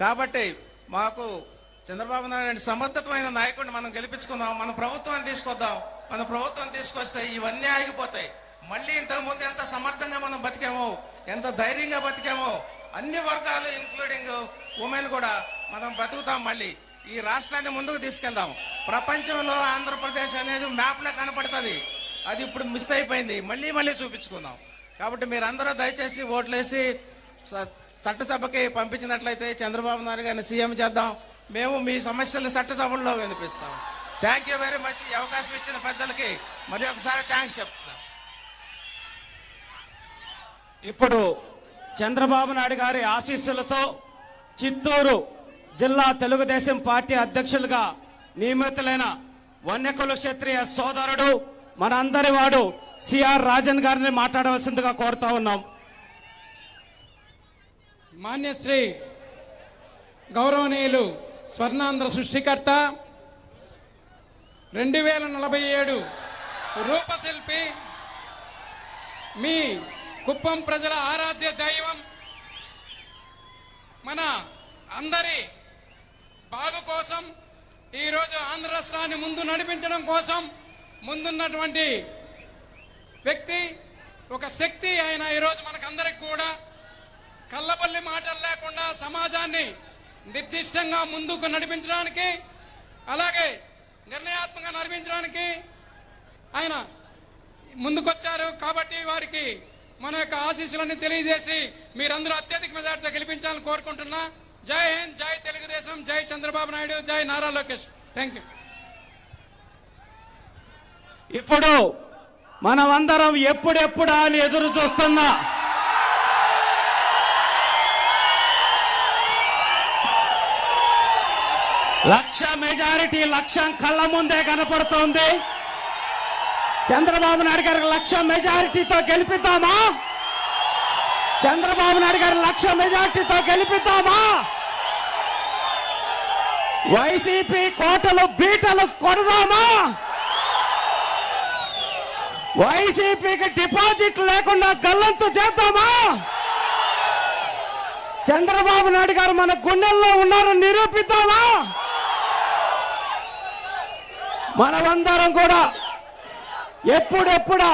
కాబట్టి మాకు చంద్రబాబు నాయుడు సమర్థతమైన నాయకుడిని మనం గెలిపించుకుందాం మన ప్రభుత్వాన్ని తీసుకొద్దాం. మన ప్రభుత్వం తీసుకొస్తే ఇవన్నీ ఆగిపోతాయి. మళ్ళీ ఇంతకు ముందు ఎంత సమర్థంగా మనం బతికామో ఎంత ధైర్యంగా బతికామో అన్ని వర్గాలు ఇంక్లూడింగ్ ఉమెన్ కూడా మనం బతుకుతాం మళ్ళీ. ఈ రాష్ట్రాన్ని ముందుకు తీసుకెళ్దాం. ప్రపంచంలో ఆంధ్రప్రదేశ్ అనేది మ్యాప్లో కనపడుతుంది. అది ఇప్పుడు మిస్ అయిపోయింది. మళ్ళీ మళ్ళీ చూపించుకుందాం. కాబట్టి మీరందరూ దయచేసి ఓట్లేసి చట్టసభకి పంపించినట్లయితే చంద్రబాబు నాయుడు గారిని సీఎం చేద్దాం. మేము మీ సమస్యలు చట్టసభల్లో వినిపిస్తాం. థ్యాంక్ యూ వెరీ మచ్ ఈ అవకాశం ఇచ్చిన పెద్దలకి మరి ఒకసారి థ్యాంక్స్ చెప్తున్నాం. ఇప్పుడు చంద్రబాబు నాయుడు గారి ఆశీస్సులతో చిత్తూరు జిల్లా తెలుగుదేశం పార్టీ అధ్యక్షులుగా నియమితులైన వన్యకుల క్షత్రియ సోదరుడు మనందరి వాడు సిఆర్ రాజన్ గారిని మాట్లాడవలసిందిగా కోరుతా ఉన్నాం. మాన్యశ్రీ గౌరవనీయులు స్వర్ణాంధ్ర సృష్టికర్త రెండు వేల నలభై ఏడు రూపశిల్పి మీ కుప్పం ప్రజల ఆరాధ్య దైవం మన అందరి బాగు కోసం ఈరోజు ఆంధ్ర రాష్ట్రాన్ని ముందు నడిపించడం కోసం ముందున్నటువంటి వ్యక్తి ఒక శక్తి ఆయన ఈరోజు మనకందరికి కూడా. కళ్ళబల్లి మాటలు లేకుండా సమాజాన్ని నిర్దిష్టంగా ముందుకు నడిపించడానికి అలాగే నిర్ణయాత్మకంగా నడిపించడానికి ఆయన ముందుకొచ్చారు. కాబట్టి వారికి మన యొక్క ఆశీస్సులన్నీ తెలియజేసి మీరందరూ అత్యధిక మెజార్టీతో గెలిపించాలని కోరుకుంటున్నా. జై హింద్ జై తెలుగుదేశం జై చంద్రబాబు నాయుడు జై నారా లోకేష్. థ్యాంక్ యూ ఇప్పుడు మనమందరం ఎప్పుడెప్పుడు అని ఎదురు చూస్తున్నా. లక్ష మెజారిటీ లక్ష్యం కళ్ళ ముందే కనపడుతోంది. చంద్రబాబు నాయుడు గారికి లక్ష మెజారిటీతో గెలిపిద్దామా? చంద్రబాబు నాయుడు గారి లక్ష మెజారిటీతో గెలిపిద్దామా? వైసీపీ కోటలు బీటలు కొడదామా వైసీపీకి డిపాజిట్ లేకుండా గల్లంతు చేద్దామా? చంద్రబాబు నాయుడు గారు మన గుండెల్లో ఉన్నారని నిరూపిద్దాం మనమందరం కూడా ఎప్పుడెప్పుడా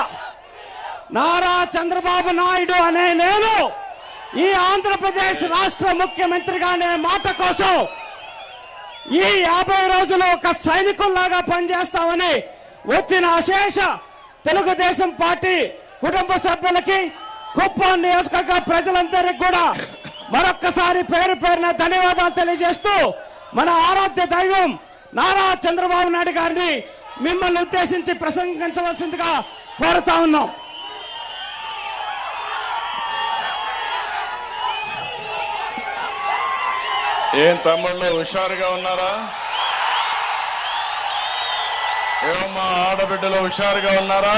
నారా చంద్రబాబు నాయుడు అనే నేను ఈ ఆంధ్రప్రదేశ్ రాష్ట్ర ముఖ్యమంత్రిగా అనే మాట కోసం ఈ యాభై రోజులు ఒక సైనికుల్లాగా పనిచేస్తామని వచ్చిన అశేష తెలుగుదేశం పార్టీ కుటుంబ సభ్యులకి కుప్పం నియోజకవర్గ ప్రజలందరికీ కూడా మరొక్కసారి పేరు పేరున ధన్యవాదాలు తెలియజేస్తూ మన ఆరాధ్య దైవం నారా చంద్రబాబు నాయుడు గారిని మిమ్మల్ని ఉద్దేశించి ప్రసంగించవలసిందిగా కోరుతా ఉన్నాం. ఏం తమ్ముళ్ళు హుషారుగా ఉన్నారా? ఏమమ్మా ఆడబిడ్డలు హుషారుగా ఉన్నారా?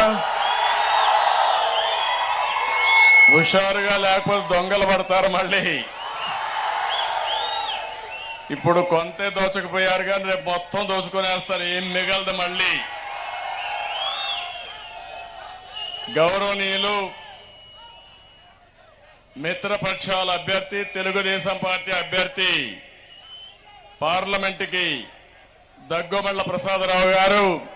హుషారుగా లేకపోతే దొంగలు పడతారు మళ్ళీ. ఇప్పుడు కొంతే దోచకపోయారు కానీ రేపు మొత్తం దోచుకునేస్తారు. ఏం మిగలదు మళ్ళీ. గౌరవనీయులు మిత్రపక్షాల అభ్యర్థి తెలుగుదేశం పార్టీ అభ్యర్థి పార్లమెంటుకి దగ్గుమల్ల ప్రసాదరావు గారు.